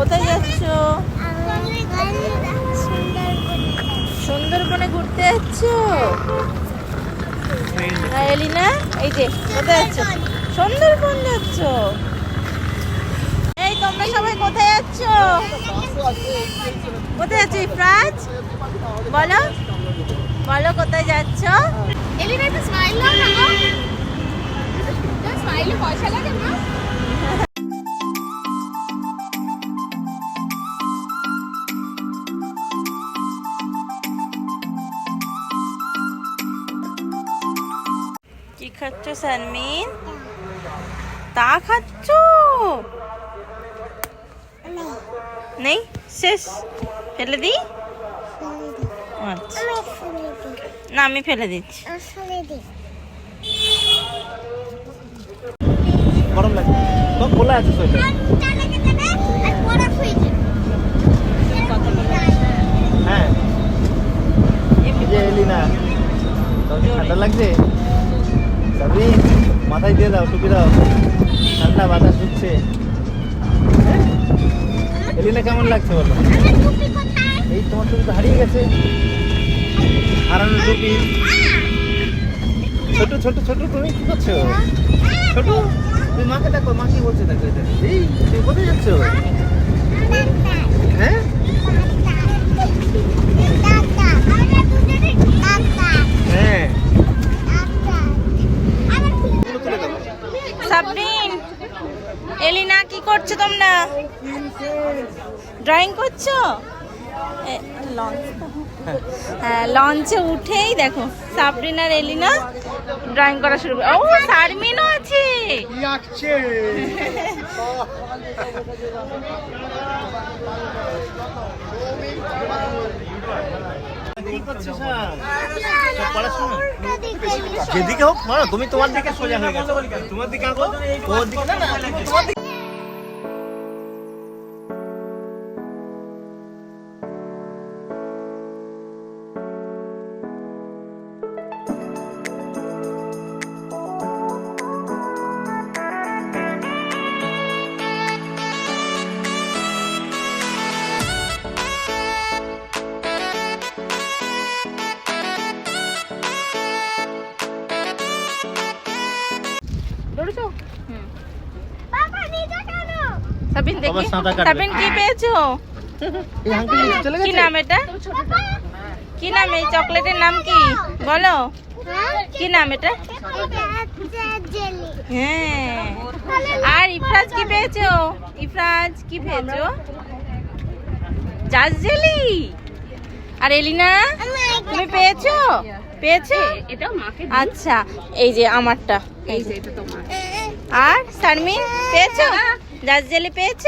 কোথায় যাচ্ছ? সুন্দরবনে ঘুরতে যাচ্ছ? হ্যাঁ এলিনা, এই যে, কোথায় যাচ্ছ? সুন্দরবন যাচ্ছ? এই, তোমরা সবাই কোথায় যাচ্ছ? কোথায় যাচ্ছ, ইফরাজ? বলো বলো কোথায় যাচ্ছ? এলিনা, একটু স্মাইল সানমিন তা খাচ্ছ? নেই? শেষ? ফেলে দিই? আচ্ছা। না, আমি ফেলে দিচ্ছি। গরম খোলা আছে হ্যাঁ। ঠান্ডা লাগছে? সবই মাথায় দিয়ে দাও, টুপি দাও। ঠান্ডা বাতাস ঢুকছে এলিনা, কেমন লাগছে বলো? এই তোমার টুপি তো হারিয়ে গেছে। হারানো টুপি। ছোট ছোট ছোট, তুমি কি করছ? ছোট। তুই মাকে দেখো, মা কি বলছে দেখো এই, তুমি কোথায় যাচ্ছ? হ্যাঁ? হ্যাঁ এগুলো তুলে দেবো সাবরিন এলিনা কি করছ তোমরা? ড্রয়িং করছ? লঞ্চ হ্যাঁ লঞ্চে উঠেই দেখো সাবরিন আর এলিনা ড্রয়িং করা শুরু করে ও সারমিনও আছে! যেদিকে হোক মারো তুমি তোমার দিকে সোজা হয়ে গেছো তোমার দিকে আঁকো ওর দিকে না না তোমার দিকে সাবিন দেখি। সাবিন কি পেয়েছ? কি নাম এটা? কি নাম এই চকলেটের নাম কি? বলো। কি নাম এটা? হ্যাঁ। আর ইফরাজ কি পেয়েছ? ইফরাজ কি পেয়েছ? জাজ জেলি। আর এলিনা তুমি পেয়েছ? পেয়েছ? আচ্ছা এই যে আমারটা। এই যে এটা তোমার। আর শারমিন পেয়েছ? জাজ জেলি পেয়েছ?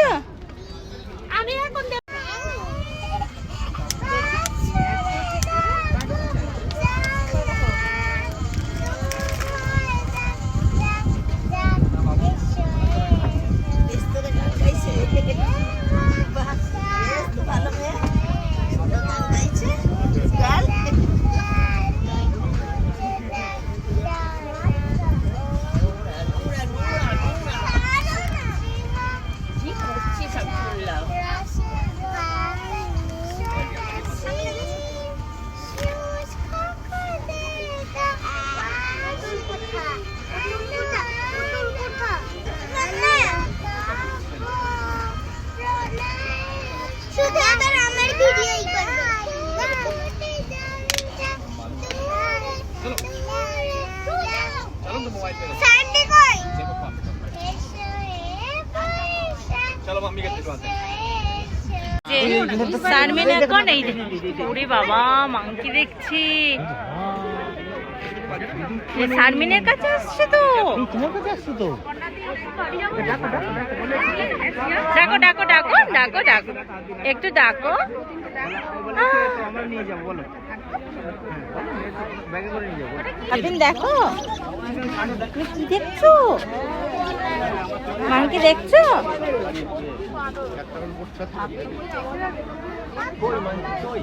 ওরে বাবা মাংকি দেখছি। শারমিনের কাছে আসছো তো। ডাকো ডাকো ডাকো ডাকো ডাকো। একটু ডাকো। আমরা নিয়ে যাব বলো। আপনি দেখো। তুমি কি দেখছ? মাংকি দেখছ কই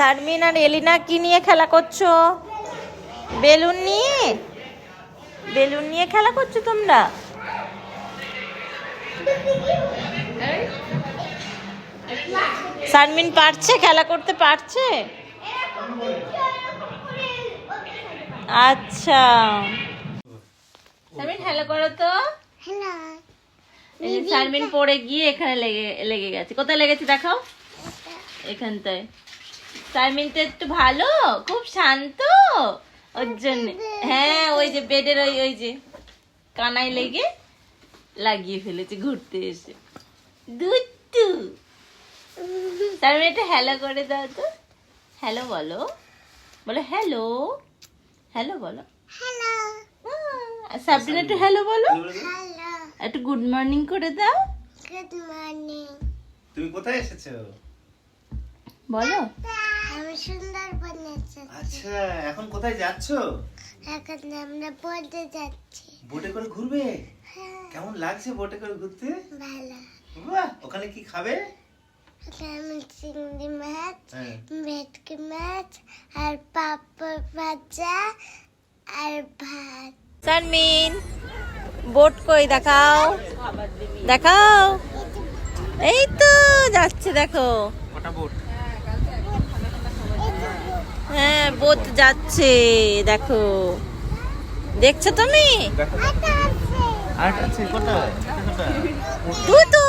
শারমিন আর এলিনা কি নিয়ে খেলা করছ? বেলুন নিয়ে? বেলুন নিয়ে খেলা করছ তোমরা? শারমিন পারছে? খেলা করতে পারছে? আচ্ছা। শারমিন খেলা করো তো। হ্যালো এই যে শারমিন পড়ে গিয়ে এখানে লেগে লেগে গেছে। কোথায় লেগেছে দেখাও? এখানটায়। শারমিন তো একটু ভালো খুব শান্ত। ওর জন্য হ্যাঁ ওই যে বেডের ওই ওই যে কানায় লেগে লাগিয়ে ফেলেছে ঘুরতে এসে। দুট্টু। শারমিন একটু হ্যালো করে দাও তো। হ্যালো বলো। বলো হ্যালো হ্যালো বলো। হ্যালো সাবরিন একটু হ্যালো বলো। হ্যালো একটু গুড মর্নিং করে দাও। গুড মর্নিং তুমি কোথায় এসেছ? বলো। আমি সুন্দরবনে এসেছি। আচ্ছা এখন কোথায় যাচ্ছো? এখন আমরা পড়তে যাচ্ছি। বোটে করে ঘুরবে? হ্যাঁ। কেমন লাগছে বোটে করে ঘুরতে? ভালো। বাহ ওখানে কি খাবে? আমি চিংড়ি মাছ হ্যাঁ। ভেটকি মাছ আর পাপড় ভাজা আর ভাত। সানমিন। বোট কই? দেখাও। দেখাও। এই তো যাচ্ছে দেখো। হ্যাঁ বোট যাচ্ছে দেখো। দেখছ তুমি? তো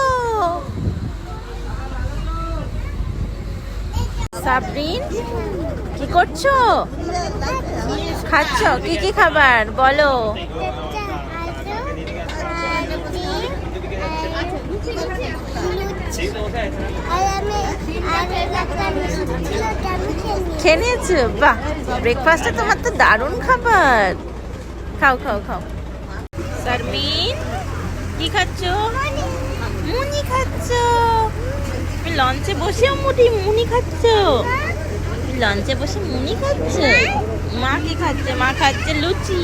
সাবরিন কি করছ? খাচ্ছ? কি কি খাবার? বলো। খেয়ে খেয়ে নিয়েছো বাহ ব্রেকফাস্টে তোমার তো দারুণ খাবার। খাও খাও খাও। সারমিন, কি খাচ্ছ? মুনি খাচ্ছ। তুমি লঞ্চে বসেও মুটি মুনি খাচ্ছ? লঞ্চে বসে মুনি খাচ্ছ? মা কি খাচ্ছে? মা খাচ্ছে লুচি।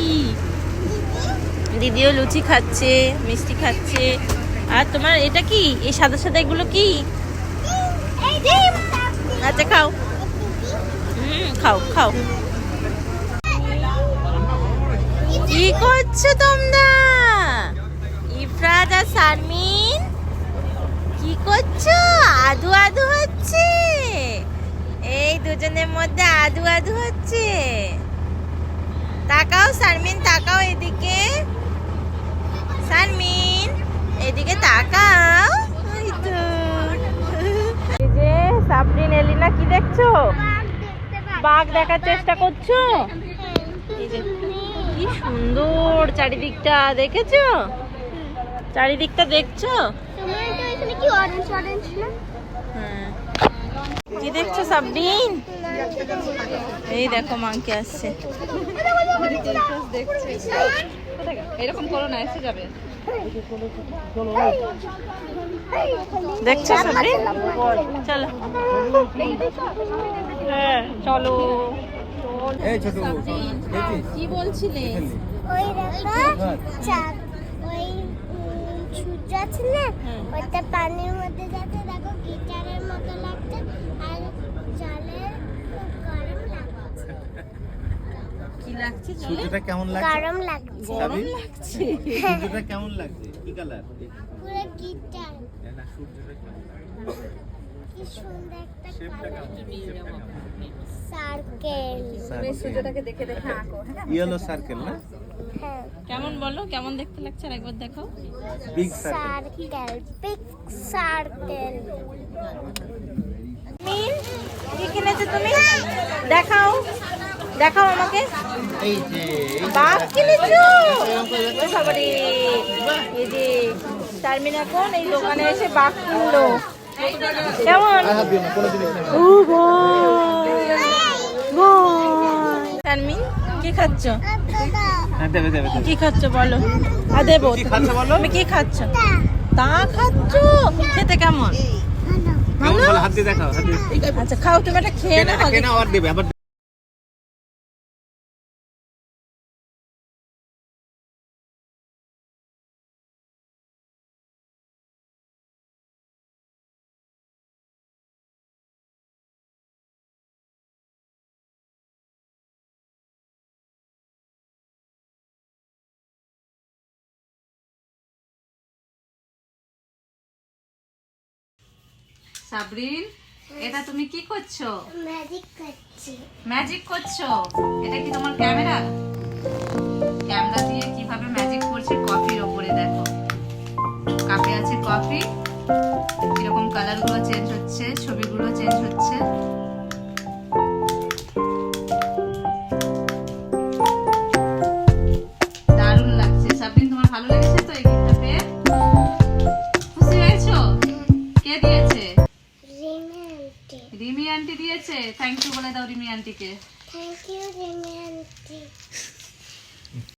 দিদিও লুচি খাচ্ছে, মিষ্টি খাচ্ছে। আর তোমার এটা কি? এই সাদা সাদা এগুলো কি? আচ্ছা খাও। হুম, খাও খাও। কি করছ তোমরা? ইফরাজ আর শারমিন কি করছ? আদু আদু হচ্ছে। এই দুজনের মধ্যে আদু আদু হচ্ছে। তাকাও শারমিন তাকাও এদিকে। শারমিন এদিকে তাকাও ওই তো এই যে সাবরিন এলিনা কি দেখছ? বাঘ দেখার চেষ্টা করছ? কি সুন্দর চারিদিকটা, দেখেছ? চারিদিকটা দেখছ? কি দেখছ সাবরিন এই দেখো, মাংকে আসছে। এরকম করো এসে যাবে। দেখছ সবাই চলো। হ্যাঁ চলো। এই ছোট কি বলছিলে? ওই দেখো ওই সূর্য আছে না? হুম। ওইটা পানির মধ্যে যাচ্ছে দেখো গিটারের মতো লাগছে আর জলের খুব গরম লাগছে সূর্যটা কেমন লাগছে? গরম লাগছে। সাবি? লাগছে। সূর্যটা কেমন লাগছে? কি কালার? পুরো গিটার। না সূর্যটা কি সুন্দর একটা সার্কেল সূর্যটাকে দেখে দেখে আঁকো হ্যাঁ। ইয়েলো সার্কেল না? হ্যাঁ। কেমন বলো? কেমন দেখতে লাগছে? আর একবার দেখো। Big circle circle big circle mean কি কিনেছো তুমি? দেখাও। দেখাও আমাকে। কিনেছো এই যে এখন এই দোকানে এসে বাঘ কিনলো। কেমন? না ও কি খাচ্ছ? হ্যাঁ কি খাচ্ছ বলো? আর দেবো খাচ্ছ বলো? তুমি কি খাচ্ছ? তা খাচ্ছ? খেতে কেমন? আচ্ছা খাও তুমি এটা খেয়ে নাও আবার দেবে আবার সাবরিন এটা তুমি কি করছ? ম্যাজিক করছি। ম্যাজিক করছ? এটা কি তোমার ক্যামেরা? ক্যামেরা দিয়ে কীভাবে ম্যাজিক করছে কফির ওপরে দেখো। কাপে আছে কফি কীরকম কালারগুলো চেঞ্জ